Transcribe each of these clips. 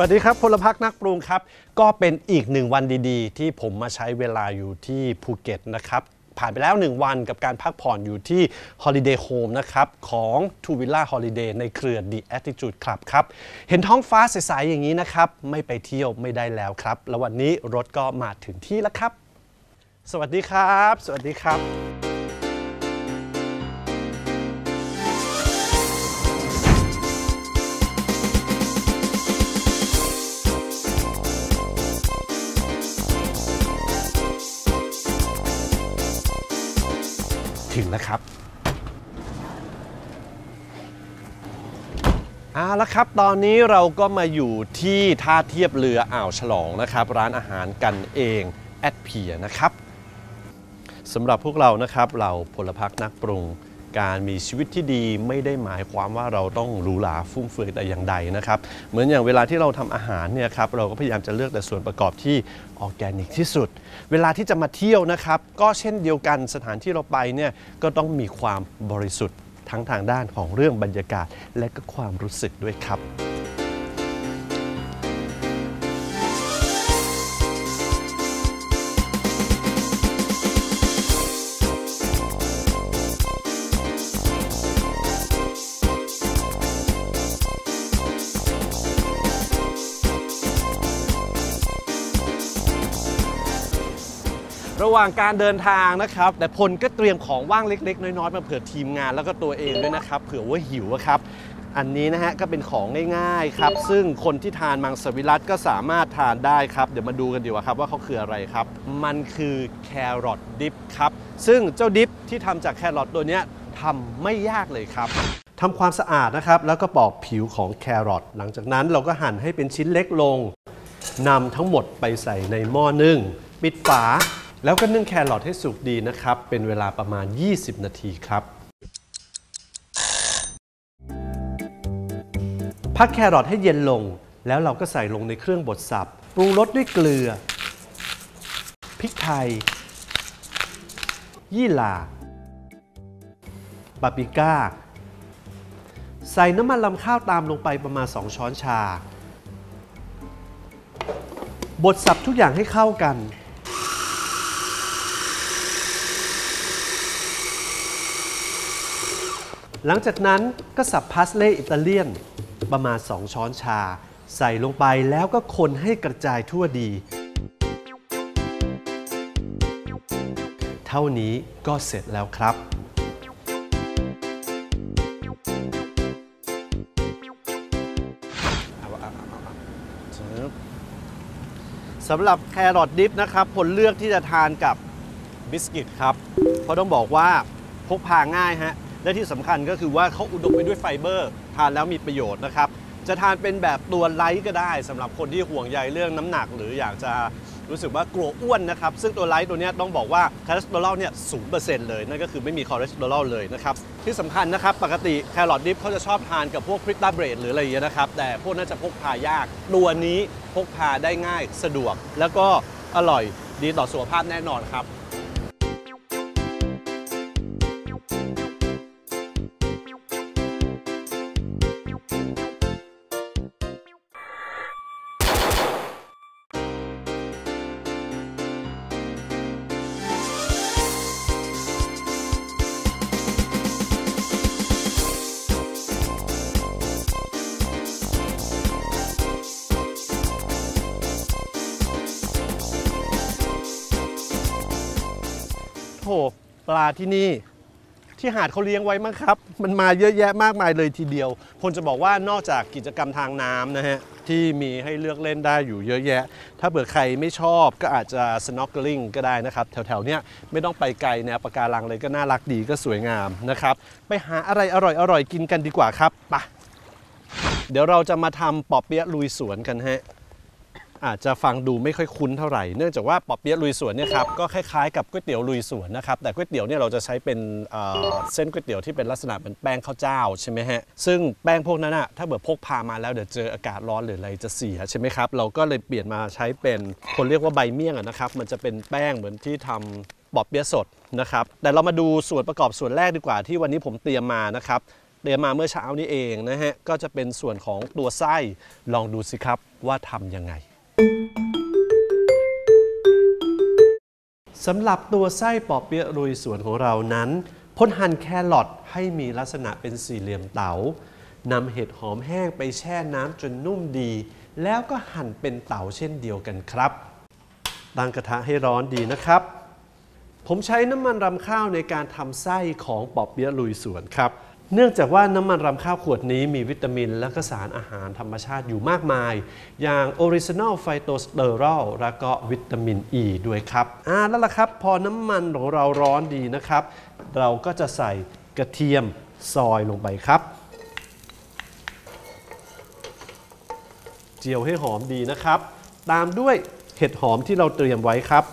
วัสดีครับพลพักนักปรุงครับ ก็เป็นอีกหนึ่งวันดีๆ ที่ผมมาใช้เวลาอยู่ที่ภูเก็ตนะครับ ผ่านไปแล้ว 1 วันกับการพักผ่อนอยู่ที่ Holiday Home นะครับ ของ Two Villa Holiday ในเครือ The Attitude Club ครับ เห็นท้องฟ้าใส ๆ อย่างนี้นะครับ ไม่ไปเที่ยวไม่ได้แล้วครับ แล้ววันนี้รถก็มาถึงที่แล้วครับ สวัสดีครับ สวัสดีครับ ถึงแล้วครับเอาละครับ ตอนนี้เราก็มาอยู่ที่ท่าเทียบเรืออ่าวฉลองนะครับ ร้านอาหารกันเองแอดเพียนะครับสำหรับพวกเรานะครับเราพลพรรคนักปรุง การมีชีวิตที่ดีไม่ได้หมายความว่าเราต้องหรูหราฟุ่มเฟือยแต่อย่างใดนะครับ เหมือนอย่างเวลาที่เราทำอาหารเนี่ยครับเราก็พยายามจะเลือกแต่ส่วนประกอบที่ออร์แกนิกที่สุด เวลาที่จะมาเที่ยวนะครับก็เช่นเดียวกันสถานที่เราไปเนี่ยก็ต้องมีความบริสุทธิ์ทั้งทางด้านของเรื่องบรรยากาศ และก็ความรู้สึกด้วยครับ ระหว่างการเดินทางนะครับ แต่พลก็เตรียมของว่างเล็ก ๆ น้อยๆมาเผื่อทีมงานแล้วก็ตัวเองด้วยนะครับ เผื่อว่าหิวครับอันนี้นะฮะก็เป็นของง่ายๆครับ ซึ่งคนที่ทานมังสวิรัตก็สามารถทานได้ครับ เดี๋ยวมาดูกันดีกว่าครับว่าเขาคืออะไรครับ มันคือแครอทดิฟครับ ซึ่งเจ้าดิฟที่ทำจากแครอทตัวเนี้ยทำไม่ยากเลยครับทำความสะอาดนะครับ แล้วก็ปอกผิวของแครอทหลังจากนั้นเราก็หั่นให้เป็นชิ้นเล็กลงนำทั้งหมดไปใส่ในหม้อนึ่ง ปิดฝา แล้วก็นึ่งแครอทให้สุกดีนะครับ เป็นเวลาประมาณ 20 นาทีครับ พักแครอทให้เย็นลง แล้วเราก็ใส่ลงในเครื่องบดสับ ปรุงรสด้วยเกลือ พริกไทย ยี่หร่าปาปริก้า ใส่น้ำมันลำข้าวตามลงไปประมาณ 2 ช้อนชา บดสับทุกอย่างให้เข้ากัน หลังจากนั้นก็สับพาสเล่อิตาเลียน ประมาณ 2 ช้อนชา ใส่ลงไปแล้วก็คนให้กระจายทั่วดี เท่านี้ก็เสร็จแล้วครับสำหรับแครอทดิฟนะครับผลเลือกที่จะทานกับบิสกิตครับ เพราะต้องบอกว่าพกพาง่ายฮะ และที่สำคัญก็คือว่าเขาอุดมไปด้วยไฟเบอร์ ทานแล้วมีประโยชน์นะครับ จะทานเป็นแบบตัวไลท์ก็ได้สำหรับคนที่ห่วงใยเรื่องน้ำหนัก หรืออยากจะรู้สึกว่ากลัวอ้วนนะครับ ซึ่งตัวไลท์ตัวนี้ต้องบอกว่าคอเลสเตอรอลเนี่ยศูนย์เปอร์เซ็นต์เลย นั่นก็คือไม่มีคอเลสเตอรอลเลยนะครับ ที่สำคัญนะครับ ปกติแครอทดิฟเขาจะชอบทานกับพวกพริกตาเบรดหรืออะไรอย่างเงี้ยนะครับ แต่พวกน่าจะพกพายาก ตัวนี้พกพาได้ง่ายสะดวก แล้วก็อร่อยดีต่อสุขภาพแน่นอนครับ ที่นี่ ที่หาดเขาเลี้ยงไว้มั้งครับ มันมาเยอะแยะมากมายเลยทีเดียว คนจะบอกว่านอกจากกิจกรรมทางน้ำนะฮะ ที่มีให้เลือกเล่นได้อยู่เยอะแยะ ถ้าเบื่อใครไม่ชอบก็อาจจะ snorkeling ก็ได้นะครับ แถวๆเนี้ยไม่ต้องไปไกลแนวปะการังเลยก็น่ารักดีก็สวยงามนะครับ ไปหาอะไรอร่อยๆกินกันดีกว่าครับไปเดี๋ยวเราจะมาทำปอเปี๊ยะลุยสวนกันฮะ อาจจะฟังดูไม่ค่อยคุ้นเท่าไหร่ เนื่องจากว่าปอเปี๊ยะลุยสวนเนี่ยครับก็คล้ายๆกับก๋วยเตี๋ยวลุยสวนนะครับแต่ก๋วยเตี๋ยวเนี่ยเราจะใช้เป็นเอ่อเส้นก๋วยเตี๋ยวที่เป็นลักษณะเหมือนแป้งข้าวเจ้าใช่ไหมฮะซึ่งแป้งพวกนั้นอะถ้าเกิดพกพามาแล้วเดี๋ยวเจออากาศร้อนหรืออะไรจะเสียใช่ไหมครับเราก็เลยเปลี่ยนมาใช้เป็นคนเรียกว่าใบเมี่ยงอะนะครับมันจะเป็นแป้งเหมือนที่ทำปอเปี๊ยะสดนะครับแต่เรามาดูส่วนประกอบส่วนแรกดีกว่าที่วันนี้ผมเตรียมมานะครับ เตรียมมาเมื่อเช้านี้เองนะฮะ ก็จะเป็นส่วนของตัวไส้ ลองดูสิครับว่าทำยังไง สำหรับตัวไส้ปอเปี๊ยะลุยสวนของเรานั้นพนหั่นแครอทให้มีลักษณะเป็นสี่เหลี่ยมเต๋านำเห็ดหอมแห้งไปแช่น้ำจนนุ่มดี แล้วก็หั่นเป็นเต๋าเช่นเดียวกันครับตั้งกระทะให้ร้อนดีนะครับ ผมใช้น้ำมันรำข้าวในการทำไส้ของปอเปี๊ยะลุยสวนครับ เนื่องจากว่าน้ำมันรำข้าวขวดนี้มีวิตามินและก็สารอาหารธรรมชาติอยู่มากมาย อย่าง Original Phytosterol และก็วิตามินอ e ีด้วยครับอ่าแล้วล่ะครับ พอน้ำมันของเราร้อนดีนะครับ เราก็จะใส่กระเทียมซอยลงไปครับ เจียวให้หอมดีนะครับ ตามด้วยเห็ดหอมที่เราเตรียมไว้ครับ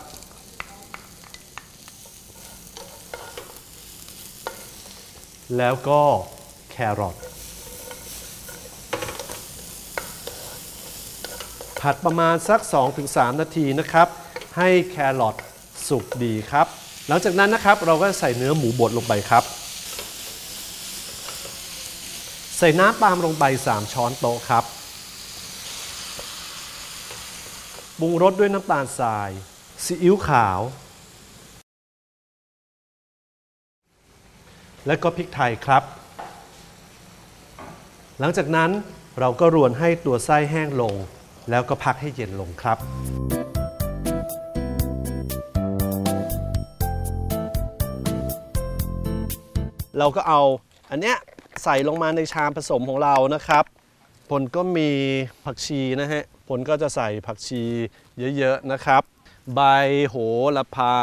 แล้วก็แครอทผัดประมาณสัก 2-3 นาทีนะครับ ให้แครอทสุกดีครับ หลังจากนั้นนะครับเราก็ใส่เนื้อหมูบดลงไปครับ ใส่น้ำปาล์มลงไป 3 ช้อนโต๊ะครับปรุงรสด้วยน้ำตาลทรายซีอิ๊วขาว และก็พริกไทยครับ หลังจากนั้นเราก็รวนให้ตัวไส้แห้งลง แล้วก็พักให้เย็นลงครับ เราก็เอาอันเนี้ยใส่ลงมาในชามผสมของเรานะครับผลก็มีผักชีนะฮะผลก็จะใส่ผักชีเยอะๆนะครับ ใบโหระพา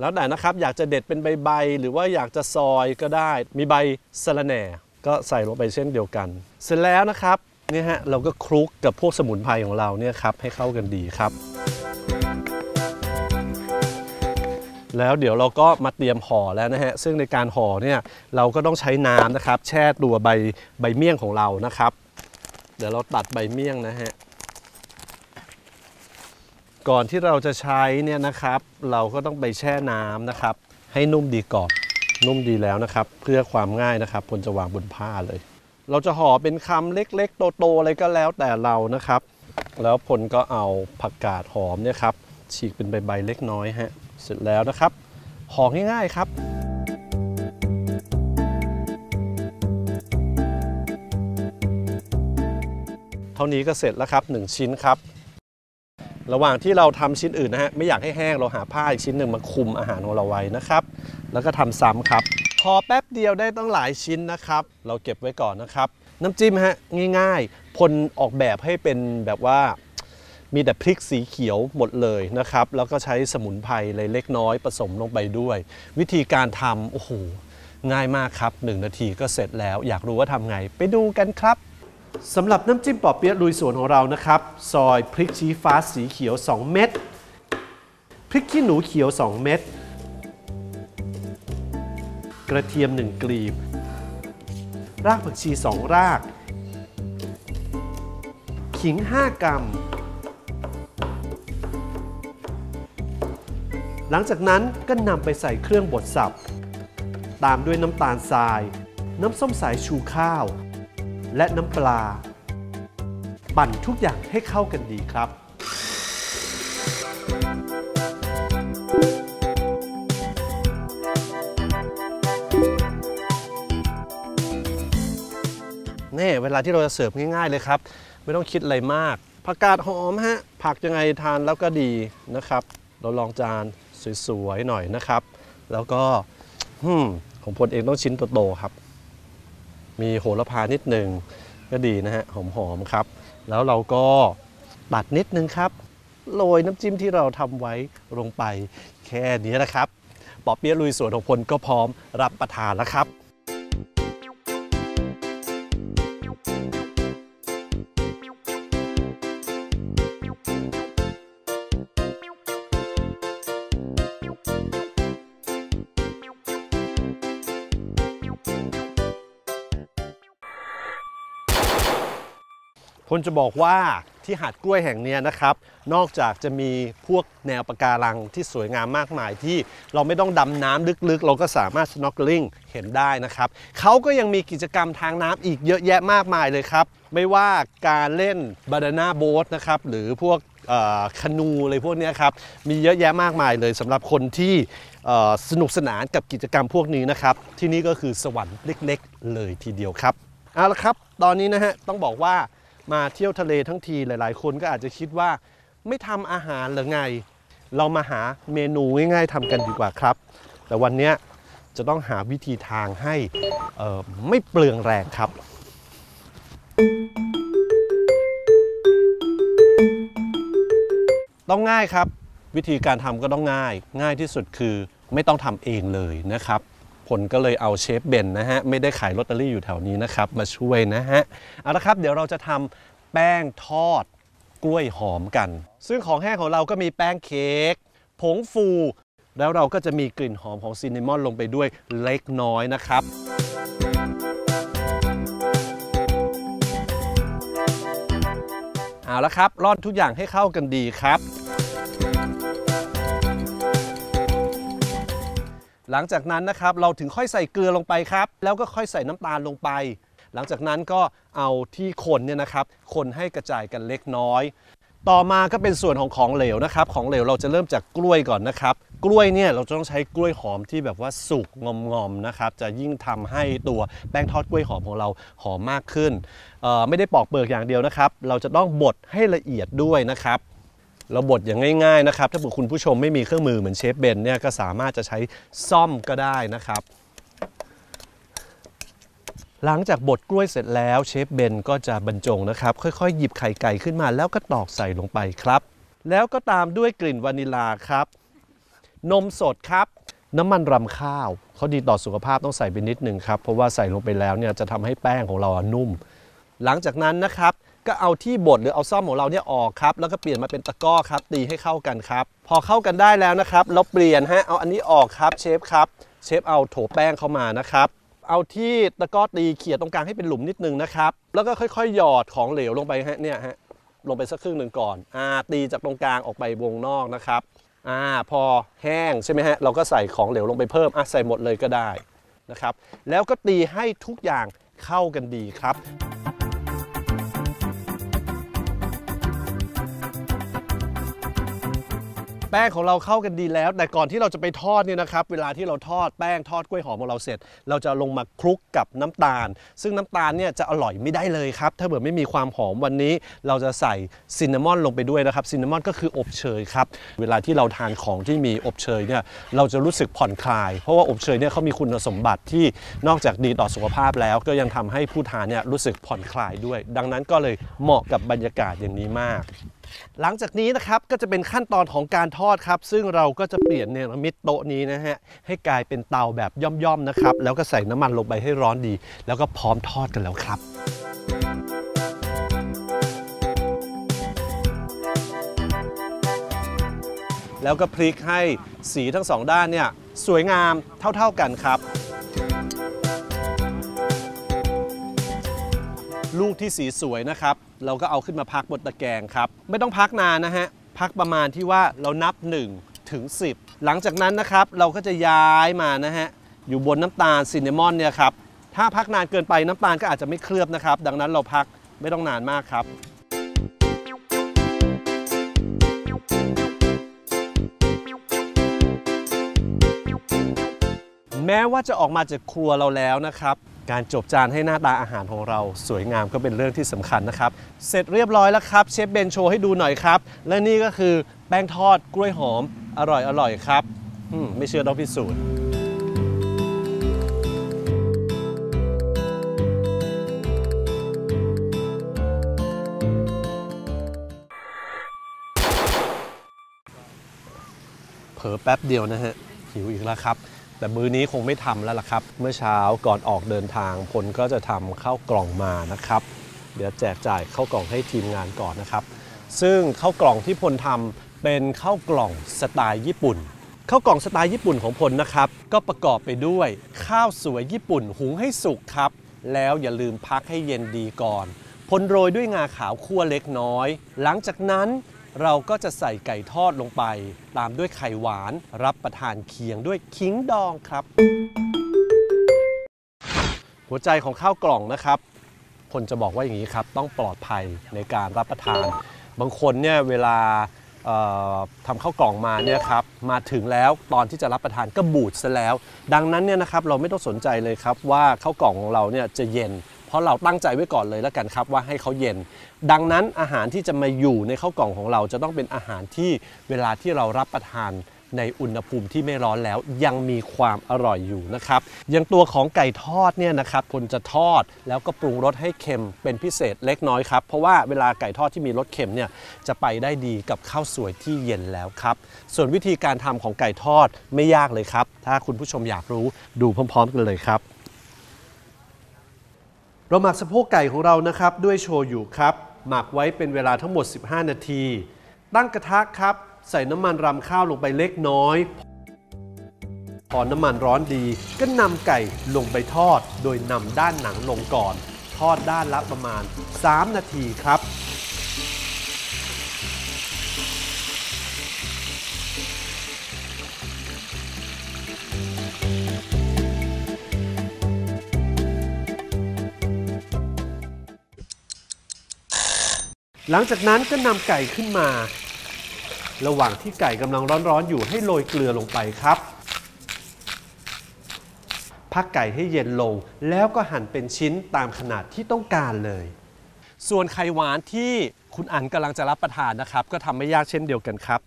แล้วแต่นะครับ อยากจะเด็ดเป็นใบๆหรือว่าอยากจะซอยก็ได้ มีใบสะระแหน่ ก็ใส่ลงไปเช่นเดียวกัน เสร็จแล้วนะครับนี่ฮะเราก็คลุกกับพวกสมุนไพรของเราเนี่ยครับให้เข้ากันดีครับ แล้วเดี๋ยวเราก็มาเตรียมห่อแล้วนะฮะซึ่งในการห่อเนี่ยเราก็ต้องใช้น้ำนะครับ แช่ตัวใบใบเมี่ยงของเรานะครับ เดี๋ยวเราตัดใบเมี่ยงนะฮะ ก่อนที่เราจะใช้เนี่ยนะครับ เราก็ต้องไปแช่น้ำนะครับ ให้นุ่มดีก่อนนุ่มดีแล้วนะครับ เพื่อความง่ายนะครับพลจะวางบนผ้าเลย เราจะห่อเป็นคำเล็ก ๆ โตๆอะไรก็แล้วแต่เรานะครับ แล้วพลก็เอาผักกาดหอมเนี่ยครับฉีกเป็นใบๆเล็กน้อยฮะเสร็จแล้วนะครับห่อง่ายๆครับเท่านี้ก็เสร็จแล้วครับ 1 ชิ้นครับ ระหว่างที่เราทำชิ้นอื่นนะฮะไม่อยากให้แห้งเราหาผ้าอีกชิ้นหนึ่งมาคลุมอาหารของเราไว้นะครับ แล้วก็ทำซ้ำครับ พอแป๊บเดียวได้ต้องหลายชิ้นนะครับ เราเก็บไว้ก่อนนะครับ น้ำจิ้มฮะง่ายๆพลออกแบบให้เป็นแบบว่ามีแต่พริกสีเขียวหมดเลยนะครับ แล้วก็ใช้สมุนไพรเล็กน้อยผสมลงไปด้วย วิธีการทำโอ้โหง่ายมากครับ 1 นาทีก็เสร็จแล้ว อยากรู้ว่าทำไง ไปดูกันครับ สำหรับน้ำจิ้มปอเปี๊ยะลุยสวนของเรานะครับ ซอยพริกชี้ฟ้าสีเขียว 2 เม็ดพริกขี้หนูเขียว 2 เม็ดกระเทียม 1 กลีบ รากผักชี 2 ราก ขิง 5 กรัม หลังจากนั้นก็นำไปใส่เครื่องบดสับ ตามด้วยน้ำตาลทราย น้ำส้มสายชูข้าว และน้ำปลา ปั่นทุกอย่างให้เข้ากันดีครับ นี่เวลาที่เราจะเสิร์ฟง่ายๆเลยครับ ไม่ต้องคิดอะไรมากผักกาดหอมฮะ ผักยังไงทานแล้วก็ดีนะครับ เราลองจานสวยๆหน่อยนะครับ แล้วก็ของพลเองต้องชิ้นโตๆครับ มีโหระพานิดหนึ่งก็ดีนะฮะหอมๆครับ แล้วเราก็ตัดนิดนึงครับโรยน้ำจิ้มที่เราทำไว้ลงไปแค่นี้นะครับปอเปี๊ยะลุยสวนของพลก็พร้อมรับประทานแล้วครับ พลจะบอกว่าที่หาดกล้วยแห่งนี้นะครับ นอกจากจะมีพวกแนวปะการังที่สวยงามมากมายที่เราไม่ต้องดำน้ำลึกๆ เราก็สามารถ snorkeling เห็นได้นะครับเขาก็ยังมีกิจกรรมทางน้ำอีกเยอะแยะมากมายเลยครับ ไม่ว่าการเล่นบานาน่าโบ๊ทนะครับหรือพวกคนูอะไรพวกนี้ครับ มีเยอะแยะมากมายเลยสำหรับคนที่สนุกสนานกับกิจกรรมพวกนี้นะครับ ที่นี่ก็คือสวรรค์เล็กๆ เลยทีเดียวครับเอาละครับ ตอนนี้นะฮะต้องบอกว่า มาเที่ยวทะเลทั้งทีหลาย ๆ คนก็อาจจะคิดว่าไม่ทำอาหารหรือไง เรามาหาเมนูง่าย ๆทำกันดีกว่าครับ แต่วันนี้จะต้องหาวิธีทางให้ไม่เปลืองแรงครับ ต้องง่ายครับ วิธีการทำก็ต้องง่าย ง่ายที่สุดคือไม่ต้องทำเองเลยนะครับ ผลก็เลยเอาเชฟเบนนะฮะ ไม่ได้ขายลอตเตอรี่อยู่แถวนี้นะครับ มาช่วยนะฮะ เอาละครับ เดี๋ยวเราจะทำแป้งทอดกล้วยหอมกัน ซึ่งของแห้งของเราก็มีแป้งเค้กผงฟู แล้วเราก็จะมีกลิ่นหอมของซินนามอนลงไปด้วยเล็กน้อยนะครับเอาละครับร่อนทุกอย่างให้เข้ากันดีครับ หลังจากนั้นนะครับเราถึงค่อยใส่เกลือลงไปครับ แล้วก็ค่อยใส่น้ำตาลลงไป หลังจากนั้นก็เอาที่คนเนี่ยนะครับ คนให้กระจายกันเล็กน้อย ต่อมาก็เป็นส่วนของของเหลวนะครับ ของเหลวเราจะเริ่มจากกล้วยก่อนนะครับ กล้วยเนี่ยเราจะต้องใช้กล้วยหอมที่แบบว่าสุกงอมๆนะครับ จะยิ่งทำให้ตัวแป้งทอดกล้วยหอมของเราหอมมากขึ้น ไม่ได้ปอกเปลือกอย่างเดียวนะครับ เราจะต้องบดให้ละเอียดด้วยนะครับ เราบดอย่างง่ายๆนะครับ ถ้าเกิดคุณผู้ชมไม่มีเครื่องมือเหมือนเชฟเบนเนี่ยก็สามารถจะใช้ซ่อมก็ได้นะครับ หลังจากบดกล้วยเสร็จแล้วเชฟเบนก็จะบรรจงนะครับ ค่อยๆ หยิบไข่ไก่ขึ้นมาแล้วก็ตอกใส่ลงไปครับ แล้วก็ตามด้วยกลิ่นวานิลาครับ นมสดครับน้ำมันรำข้าวเขาดีต่อสุขภาพต้องใส่ไปนิดนึงครับ เพราะว่าใส่ลงไปแล้วเนี่ยจะทำให้แป้งของเรานุ่ม หลังจากนั้นนะครับ ก็เอาที่บดหรือเอาซ่อมของเราเนี่ยออกครับ แล้วก็เปลี่ยนมาเป็นตะก้อครับ ตีให้เข้ากันครับ พอเข้ากันได้แล้วนะครับ เราเปลี่ยนฮะเอาอันนี้ออกครับเชฟครับ เชฟเอาโถแป้งเข้ามานะครับเอาที่ตะก้อตีเขี่ยตรงกลางให้เป็นหลุมนิดนึงนะครับ แล้วก็ค่อยๆ หยอดของเหลวลงไปฮะเนี่ยฮะลงไปสักครึ่งหนึ่งก่อนอ่าตีจากตรงกลางออกไปวงนอกนะครับอ่าพอแห้งใช่ไหมฮะเราก็ใส่ของเหลวลงไปเพิ่มอะใส่หมดเลยก็ได้นะครับ แล้วก็ตีให้ทุกอย่างเข้ากันดีครับ แป้งของเราเข้ากันดีแล้ว แต่ก่อนที่เราจะไปทอดเนี่ยนะครับ เวลาที่เราทอดแป้งทอดกล้วยหอมของเราเสร็จ เราจะลงมาคลุกกับน้ำตาล ซึ่งน้ำตาลเนี่ยจะอร่อยไม่ได้เลยครับ ถ้าเกิดไม่มีความหอมวันนี้ เราจะใส่ซินนามอนลงไปด้วยนะครับซินนามอนก็คืออบเชยครับ เวลาที่เราทานของที่มีอบเชยเนี่ยเราจะรู้สึกผ่อนคลาย เพราะว่าอบเชยเนี่ยเขามีคุณสมบัติที่นอกจากดีต่อสุขภาพแล้ว ก็ยังทำให้ผู้ทานเนี่ยรู้สึกผ่อนคลายด้วย ดังนั้นก็เลยเหมาะกับบรรยากาศอย่างนี้มาก หลังจากนี้นะครับก็จะเป็นขั้นตอนของการทอดครับ ซึ่งเราก็จะเปลี่ยนเนรมิตโต๊ะนี้นะฮะให้กลายเป็นเตาแบบย่อมๆนะครับ แล้วก็ใส่น้ำมันลงไปให้ร้อนดี แล้วก็พร้อมทอดกันแล้วครับแล้วก็พลิกให้สีทั้งสองด้านเนี่ยสวยงามเท่าๆกันครับ ลูกที่สีสวยนะครับ เราก็เอาขึ้นมาพักบนตะแกรงครับ ไม่ต้องพักนานนะฮะ พักประมาณที่ว่าเรานับ 1 ถึง 10 หลังจากนั้นนะครับ เราก็จะย้ายมานะฮะ อยู่บนน้ำตาลซินนามอนเนี่ยครับ ถ้าพักนานเกินไปน้ำตาลก็อาจจะไม่เคลือบนะครับ ดังนั้นเราพักไม่ต้องนานมากครับแม้ว่าจะออกมาจากครัวเราแล้วนะครับ การจบจานให้หน้าตาอาหารของเราสวยงามก็เป็นเรื่องที่สำคัญนะครับ เสร็จเรียบร้อยแล้วครับ เชฟเบนโชว์ให้ดูหน่อยครับ และนี่ก็คือแป้งทอดกล้วยหอมอร่อยอร่อยครับไม่เชื่อต้องพิสูจน์เผลอแป๊บเดียวนะฮะหิวอีกแล้วครับ แต่มื้อนี้คงไม่ทำแล้วล่ะครับ เมื่อเช้าก่อนออกเดินทางพลก็จะทำข้าวกล่องมานะครับ เดี๋ยวแจกจ่ายข้าวกล่องให้ทีมงานก่อนนะครับ ซึ่งข้าวกล่องที่พลทำเป็นข้าวกล่องสไตล์ญี่ปุ่นข้าวกล่องสไตล์ญี่ปุ่นของพลนะครับ ก็ประกอบไปด้วยข้าวสวยญี่ปุ่นหุงให้สุกครับ แล้วอย่าลืมพักให้เย็นดีก่อนพลโรยด้วยงาขาวคั่วเล็กน้อย หลังจากนั้น เราก็จะใส่ไก่ทอดลงไป ตามด้วยไข่หวาน รับประทานเคียงด้วยขิงดองครับ หัวใจของข้าวกล่องนะครับ คนจะบอกว่าอย่างนี้ครับ ต้องปลอดภัยในการรับประทาน บางคนเนี่ยเวลาทำข้าวกล่องมาเนี่ยครับมาถึงแล้วตอนที่จะรับประทานก็บูดซะแล้ว ดังนั้นเนี่ยนะครับเราไม่ต้องสนใจเลยครับว่าข้าวกล่องของเราเนี่ยจะเย็น เพราะเราตั้งใจไว้ก่อนเลยแล้วกันครับว่าให้เขาเย็น ดังนั้นอาหารที่จะมาอยู่ในข้าวกล่องของเราจะต้องเป็นอาหารที่เวลาที่เรารับประทานในอุณหภูมิที่ไม่ร้อนแล้วยังมีความอร่อยอยู่นะครับอย่างตัวของไก่ทอดเนี่ยนะครับคนจะทอดแล้วก็ปรุงรสให้เค็มเป็นพิเศษเล็กน้อยครับ เพราะว่าเวลาไก่ทอดที่มีรสเค็มเนี่ยจะไปได้ดีกับข้าวสวยที่เย็นแล้วครับ ส่วนวิธีการทำของไก่ทอดไม่ยากเลยครับ ถ้าคุณผู้ชมอยากรู้ดูพร้อม ๆ กันเลยครับ เราหมักสะโพกไก่ของเรานะครับ ด้วยโชยุครับ หมักไว้เป็นเวลาทั้งหมด 15 นาที ตั้งกระทะครับ ใส่น้ำมันรำข้าวลงไปเล็กน้อย พอน้ำมันร้อนดีก็นำไก่ลงไปทอด โดยนำด้านหนังลงก่อน ทอดด้านละประมาณ 3 นาทีครับ หลังจากนั้นก็นำไก่ขึ้นมา ระหว่างที่ไก่กำลังร้อนๆอยู่ให้โรยเกลือลงไปครับ พักไก่ให้เย็นลงแล้วก็หั่นเป็นชิ้นตามขนาดที่ต้องการเลย ส่วนไข่หวานที่คุณอันกำลังจะรับประทานนะครับ ก็ทำไม่ยากเช่นเดียวกันครับ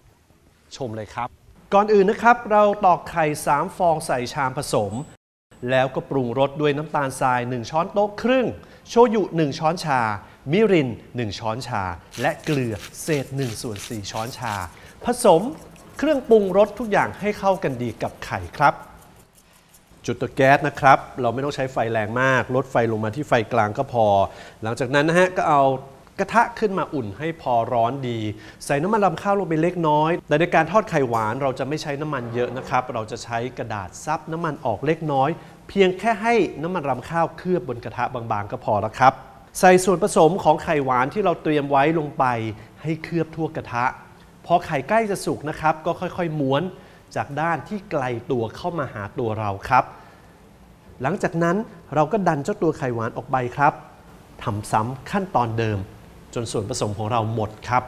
ชมเลยครับ ก่อนอื่นนะครับ เราตอกไข่ 3 ฟองใส่ชามผสม แล้วก็ปรุงรสด้วยน้ำตาลทราย 1 ช้อนโต๊ะครึ่ง โชยุ 1 ช้อนชา มิริน 1 ช้อนชา และเกลือเศษ1ส่วน4ช้อนชา ผสมเครื่องปรุงรสทุกอย่างให้เข้ากันดีกับไข่ครับ จุดเตาแก๊สนะครับ เราไม่ต้องใช้ไฟแรงมาก ลดไฟลงมาที่ไฟกลางก็พอ หลังจากนั้นนะฮะก็เอากระทะขึ้นมาอุ่นให้พอร้อนดี ใส่น้ำมันรำข้าวลงไปเล็กน้อย แต่ในการทอดไข่หวานเราจะไม่ใช้น้ำมันเยอะนะครับ เราจะใช้กระดาษซับน้ำมันออกเล็กน้อย เพียงแค่ให้น้ำมันรำข้าวเคลือบบนกระทะบางๆ ก็พอแล้วครับ ใส่ส่วนผสมของไข่หวานที่เราเตรียมไว้ลงไปให้เคลือบทั่วกระทะ พอไข่ใกล้จะสุกนะครับ ก็ค่อยๆม้วนจากด้านที่ไกลตัวเข้ามาหาตัวเราครับ หลังจากนั้นเราก็ดันเจ้าตัวไข่หวานออกไปครับทำซ้ำขั้นตอนเดิม จนส่วนผสมของเราหมดครับ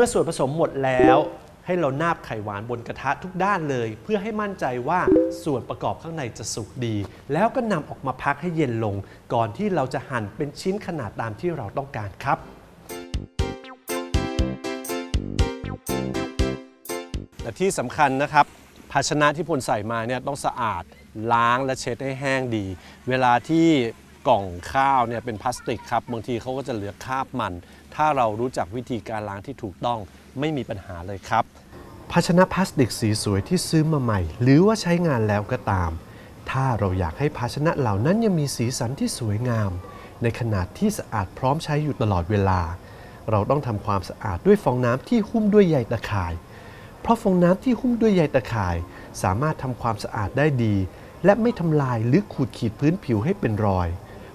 มื่อส่วนผสมหมดแล้ว ให้เรานาบไข่หวานบนกระทะทุกด้านเลย เพื่อให้มั่นใจว่าส่วนประกอบข้างในจะสุกดี แล้วก็นำออกมาพักให้เย็นลง ก่อนที่เราจะหั่นเป็นชิ้นขนาดตามที่เราต้องการครับแต่ที่สำคัญนะครับ ภาชนะที่พลใส่มาเนี่ยต้องสะอาดล้างและเช็ดให้แห้งดี เวลาที่กล่องข้าวเนี่ยเป็นพลาสติกครับ บางทีเขาก็จะเหลือคราบมัน ถ้าเรารู้จักวิธีการล้างที่ถูกต้องไม่มีปัญหาเลยครับ ภาชนะพลาสติกสีสวยที่ซื้อมาใหม่ หรือว่าใช้งานแล้วก็ตาม ถ้าเราอยากให้ภาชนะเหล่านั้นยังมีสีสันที่สวยงาม ในขนาดที่สะอาดพร้อมใช้อยู่ตลอดเวลา เราต้องทำความสะอาดด้วยฟองน้ำที่หุ้มด้วยใยตะข่าย เพราะฟองน้ำที่หุ้มด้วยใยตะข่าย สามารถทำความสะอาดได้ดี และไม่ทำลายหรือขูดขีดพื้นผิวให้เป็นรอย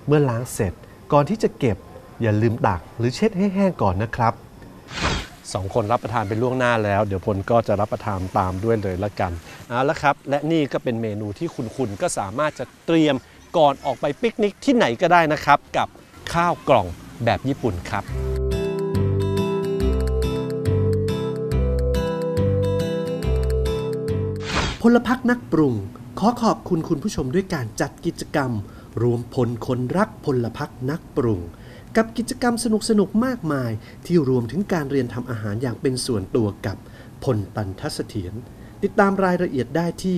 เมื่อล้างเสร็จก่อนที่จะเก็บ อย่าลืมตักหรือเช็ดให้แห้งก่อนนะครับสองคนรับประทานเป็นล่วงหน้าแล้ว เดี๋ยวพลก็จะรับประทานตามด้วยเลยละกันเอาละครับ และนี่ก็เป็นเมนูที่คุณคุณก็สามารถจะเตรียมก่อนออกไปปิกนิกที่ไหนก็ได้นะครับ กับข้าวกล่องแบบญี่ปุ่นครับพลพักนักปรุง ขอขอบคุณคุณผู้ชมด้วยการจัดกิจกรรม รวมพลคนรักพลพักนักปรุง กับกิจกรรมสนุกๆมากมาย ที่รวมถึงการเรียนทำอาหารอย่างเป็นส่วนตัวกับพลตันทัศเถียรติดตามรายละเอียดได้ที่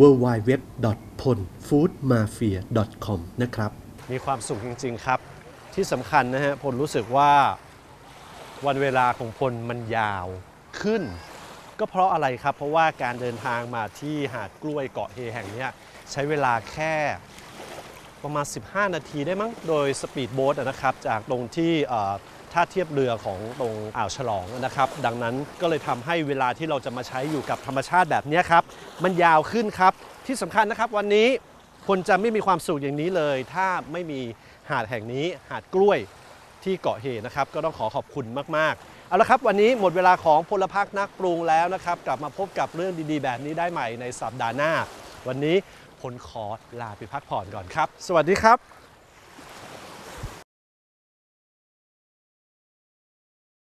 www.polfoodmafia.com นะครับ มีความสุขจริง ๆ ครับ ที่สำคัญนะฮะพลรู้สึกว่าวันเวลาของพลมันยาวขึ้น ก็เพราะอะไรครับ เพราะว่าการเดินทางมาที่หาดกล้วยเกาะเฮแห่งนี้ใช้เวลาแค่ ประมาณ 15 นาทีได้มั้ง โดยสปีดโบ๊ทนะครับ จากตรงที่ท่าเทียบเรือของตรงอ่าวฉลองนะครับ ดังนั้นก็เลยทำให้เวลาที่เราจะมาใช้อยู่กับธรรมชาติแบบนี้ครับ มันยาวขึ้นครับ ที่สำคัญนะครับวันนี้คนจะไม่มีความสุขอย่างนี้เลย ถ้าไม่มีหาดแห่งนี้หาดกล้วยที่เกาะเฮนะครับ ก็ต้องขอขอบคุณมาก ๆเอาละครับ วันนี้หมดเวลาของพลพักนักปรุงแล้วนะครับ กลับมาพบกับเรื่องดีๆ แบบนี้ได้ใหม่ในสัปดาห์หน้า วันนี้ ผลคอร์ดลาไปพักผ่อนก่อนครับ สวัสดีครับ